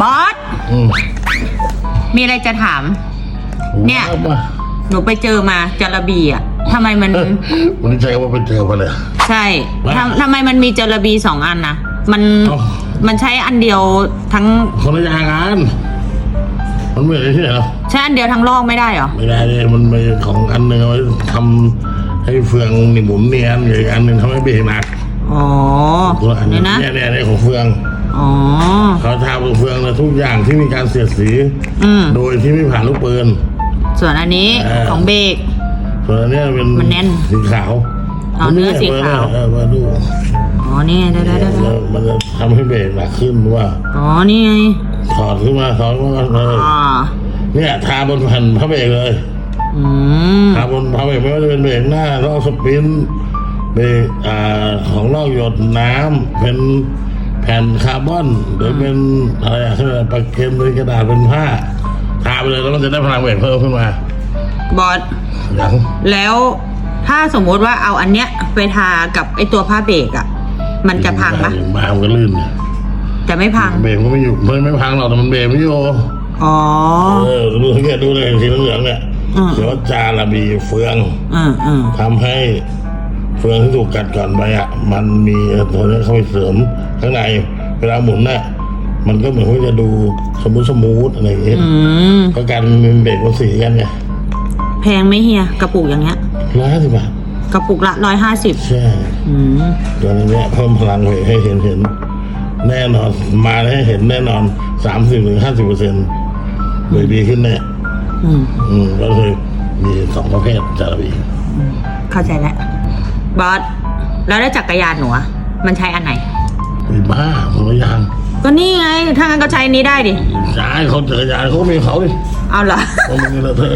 บอส อืมมีอะไรจะถาม เนี่ยว่ามาหนูไปเจอมาจระบีอะทำไมมัน วันนี้ใจว่าไปเจอมาเลย ใช่ว่าทำทำไมมันมีจระบีสองอันนะ มัน เอ้า มันใช้อันเดียวทั้ง คนละอย่างกันมันไม่ได้ที่ไหนหรอใช้อันเดียวทั้งลอกไม่ได้เหรอ ไม่ได้เลยมันมีของอันหนึ่งเอาไว้ทำให้เฟืองนี่หมุนเนียนอีกอันหนึ่งทำให้เบรกหนัก อ๋อตัวอันนี้เนี่ยนะเนี่ยเนี่ยเนี่ยของเฟืองอ๋อเขาทำของเฟืองนะทุกอย่างที่มีการเสียดสี อืมโดยที่ไม่ผ่านลูกปืนส่ส่วนอันนี้เออ ของเบรก ส่วนอันเนี้ยเป็นมันแน่นสีขาวอ๋อเนื้อสีขาว เออมาดูอ๋อนี่ไงได้ได้ได้ได้มันจะทำให้เบรกหนักขึ้นว่าอ๋อนี่ไงถอดขึ้นมาถอดขึ้นมาเลยอ่าเนี่ยทาบนแผ่นพระเบรกเลย อืม ทาบนพระเบรกไม่ว่าจะเป็นเบรกหน้าลอกสปรินท์ เบรกอ่าของลอกหยดน้ำเป็นแผ่นคาร์บอนหรือเป็นอะไรอะที่ปากเกนเป็นกระดาษเป็นผ้าทาไปเลยแล้วมันจะได้พลังเบรกเพิ่มขึ้นมาบอสอย่างแล้วถ้าสมมุติว่าเอาอันเนี้ยไปทากับไอตัวผ้าเบรกอะมันจะพังปะมามันก็ลื่นเนี่ยจะไม่พังเบรกมันก็ไม่อยู่มันไม่พังหรอกแต่มันเบรกไม่อยู่อ๋อเออดูสังเกตดูเลยสีเหลืองๆเนี่ยอืมเขียนว่าจาระบีเฟืองอืมอืมทำให้ เฟืองที่ถูกกัดก่อนไปอะ มันมีตัวนี้เข้าไปเสริมข้างในเวลาหมุนน่ะมันก็เหมือนว่าจะดูสมูทสมูทอะไรอย่างเงี้ยอืมเพราะการมันเบรกมันสีกันไงแพงไหมเฮียกระปุกอย่างเงี้ย ร้อยห้าสิบบาทกระปุกละร้อยห้าสิบใช่อืมตัวนี้เพิ่มพลังเบรกให้เห็นเห็น แน่นอนมาให้เห็นแน่นอนสามสิบถึงห้าสิบเปอร์เซ็นต์เบรกดีขึ้นแน่อืมอืมก็คือมีสองประเภทจาระบีเข้าใจแล้ว บอสแล้วได้จักรยานหนูอะมันใช้อันไหนมีบ้าคนละอย่างก็นี่ไงถ้างั้นก็ใช้อันนี้ได้ดิ ใช่เขาจักรยานเขาก็มีเขาดิเอาเหรอ เขามีเงินเธอ